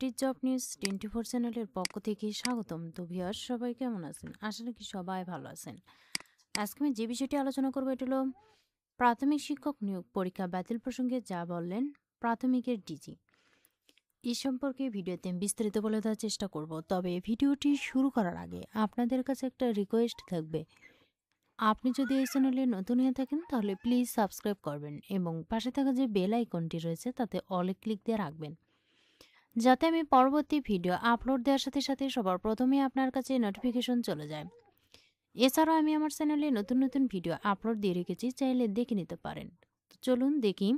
Master job news twenty four চ্যানেলের পক্ষ থেকে স্বাগতম। তো ভিউয়ার সবাই কেমন আছেন? আশা রাখি সবাই ভালো আছেন। আজকে আমি যে বিষয়টি আলোচনা করব, এটা হলো প্রাথমিক শিক্ষক নিয়োগ পরীক্ষা বাতিল প্রসঙ্গে যা বললেন প্রাথমিকের ডিজি। এই সম্পর্কে ভিডিওতে বিস্তারিত বলে দেওয়ার চেষ্টা করব। তবে ভিডিওটি শুরু করার আগে আপনাদের কাছে একটা রিকোয়েস্ট থাকবে। আপনি যদি এই চ্যানেলে নতুন হয়ে থাকেন, তাহলে প্লিজ সাবস্ক্রাইব করবেন এবং পাশে থাকা যে বেল আইকনটি রয়েছে, তাতে অলে ক্লিক দিয়ে রাখবেন। যাতে আমি পরবর্তী ভিডিও আপলোড দেওয়ার সাথে সাথে সবার প্রথমে আপনার কাছে নোটিফিকেশন চলে যায়। এছাড়াও আমি আমার চ্যানেলে নতুন নতুন ভিডিও আপলোড দিয়ে রেখেছি, চাইলে দেখে নিতে পারেন। চলুন দেখি।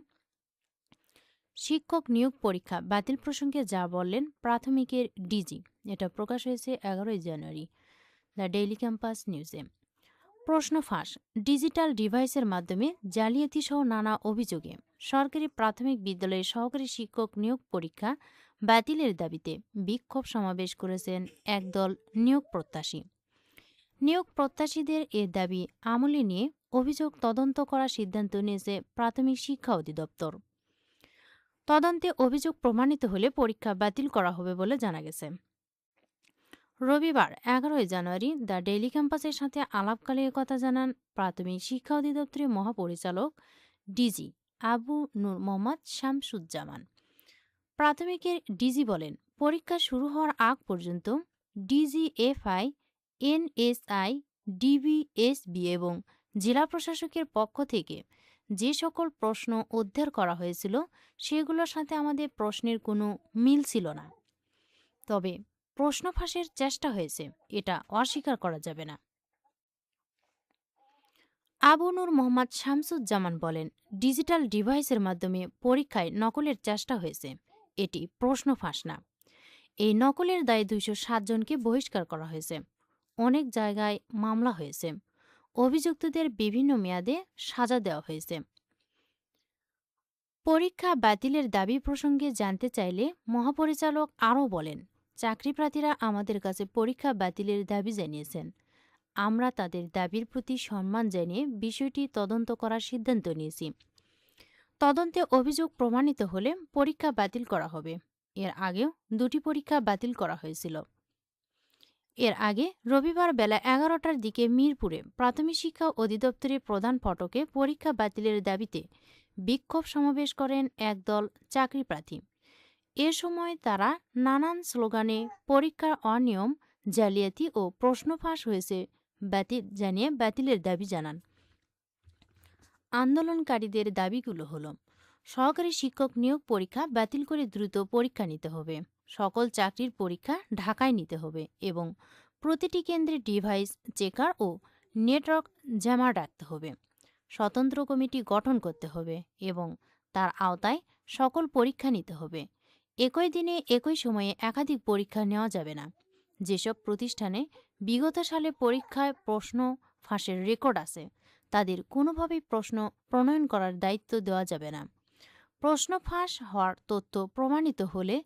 শিক্ষক নিয়োগ পরীক্ষা বাতিল প্রসঙ্গে যা বললেন প্রাথমিকের ডিজি, এটা প্রকাশ হয়েছে এগারোই জানুয়ারি, দ্য ডেইলি ক্যাম্পাস নিউজে। প্রশ্ন ফাঁস, ডিজিটাল ডিভাইসের মাধ্যমে জালিয়াতি সহ নানা অভিযোগে সরকারি প্রাথমিক বিদ্যালয়ে সহকারী শিক্ষক নিয়োগ পরীক্ষা বাতিলের দাবিতে বিক্ষোভ সমাবেশ করেছেন একদল নিয়োগ প্রত্যাশী। নিয়োগ প্রত্যাশীদের এ দাবি আমলে নিয়ে অভিযোগ তদন্ত করার সিদ্ধান্ত নিয়েছে প্রাথমিক শিক্ষা অধিদপ্তর। তদন্তে অভিযোগ প্রমাণিত হলে পরীক্ষা বাতিল করা হবে বলে জানা গেছে। রবিবার এগারোই জানুয়ারি দ্য ডেইলি ক্যাম্পাসের সাথে আলাপকালে কথা জানান প্রাথমিক শিক্ষা অধিদপ্তরের মহাপরিচালক ডিজি আবু নূর মোহাম্মদ শামসুজ্জামান। প্রাথমিকের ডিজি বলেন। পরীক্ষা শুরু হওয়ার আগ পর্যন্ত ডিজিএফআই, এনএসআই, ডিবিএসবি এবং জেলা প্রশাসকের পক্ষ থেকে যে সকল প্রশ্ন উদ্ধার করা হয়েছিল, সেগুলোর সাথে আমাদের প্রশ্নের কোনো মিল ছিল না। তবে প্রশ্ন ফাঁসের চেষ্টা হয়েছে, এটা অস্বীকার করা যাবে না। আবু নূর মোহাম্মদ শামসুজ্জামান বলেন, ডিজিটাল ডিভাইসের মাধ্যমে পরীক্ষায় নকলের চেষ্টা হয়েছে। এটি প্রশ্ন ফাঁস না। এই নকলের দায়ে দুইশো সাতজনকে বহিষ্কার করা হয়েছে। অনেক জায়গায় মামলা হয়েছে। অভিযুক্তদের বিভিন্ন মেয়াদে সাজা দেওয়া হয়েছে। পরীক্ষা বাতিলের দাবি প্রসঙ্গে জানতে চাইলে মহাপরিচালক আরও বলেন, চাকরিপ্রার্থীরা আমাদের কাছে পরীক্ষা বাতিলের দাবি জানিয়েছেন। আমরা তাদের দাবির প্রতি সম্মান জানিয়ে বিষয়টি তদন্ত করার সিদ্ধান্ত নিয়েছি। তদন্তে অভিযোগ প্রমাণিত হলে পরীক্ষা বাতিল করা হবে। এর আগেও দুটি পরীক্ষা বাতিল করা হয়েছিল। এর আগে রবিবার বেলা এগারোটার দিকে মিরপুরে প্রাথমিক শিক্ষা অধিদপ্তরের প্রধান ফটকে পরীক্ষা বাতিলের দাবিতে বিক্ষোভ সমাবেশ করেন একদল চাকরি প্রার্থী। এ সময় তারা নানান স্লোগানে পরীক্ষার অনিয়ম, জালিয়াতি ও প্রশ্ন ফাঁস হয়েছে বাতিল জানিয়ে বাতিলের দাবি জানান। আন্দোলনকারীদের দাবিগুলো হল, সহকারী শিক্ষক নিয়োগ পরীক্ষা বাতিল করে দ্রুত পরীক্ষা নিতে হবে, সকল চাকরির পরীক্ষা ঢাকায় নিতে হবে এবং প্রতিটি কেন্দ্রে ডিভাইস, চেকার ও নেটওয়ার্ক জমা রাখতে হবে, স্বতন্ত্র কমিটি গঠন করতে হবে এবং তার আওতায় সকল পরীক্ষা নিতে হবে। একই দিনে একই সময়ে একাধিক পরীক্ষা নেওয়া যাবে না। যেসব প্রতিষ্ঠানে বিগত সালে পরীক্ষায় প্রশ্ন ফাঁসের রেকর্ড আছে তাদের কোনোভাবেই প্রশ্ন প্রণয়ন করার দায়িত্ব দেওয়া যাবে না। প্রশ্ন ফাঁস হওয়ার তথ্য প্রমাণিত হলে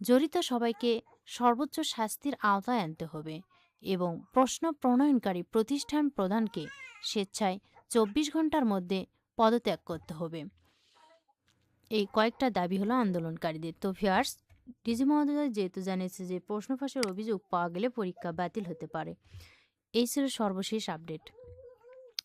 জড়িত সবাইকে সর্বোচ্চ শাস্তির আওতায় আনতে হবে এবং প্রশ্ন প্রণয়নকারী প্রতিষ্ঠান প্রধানকে স্বেচ্ছায় চব্বিশ ঘণ্টার মধ্যে পদত্যাগ করতে হবে। এই কয়েকটা দাবি হলো আন্দোলনকারীদের। তো ভিয়ার্স ডিজি মহোদয় যেহেতু জানিয়েছে যে প্রশ্ন ফাঁসের অভিযোগ পাওয়া গেলে পরীক্ষা বাতিল হতে পারে। এই ছিল সর্বশেষ আপডেট।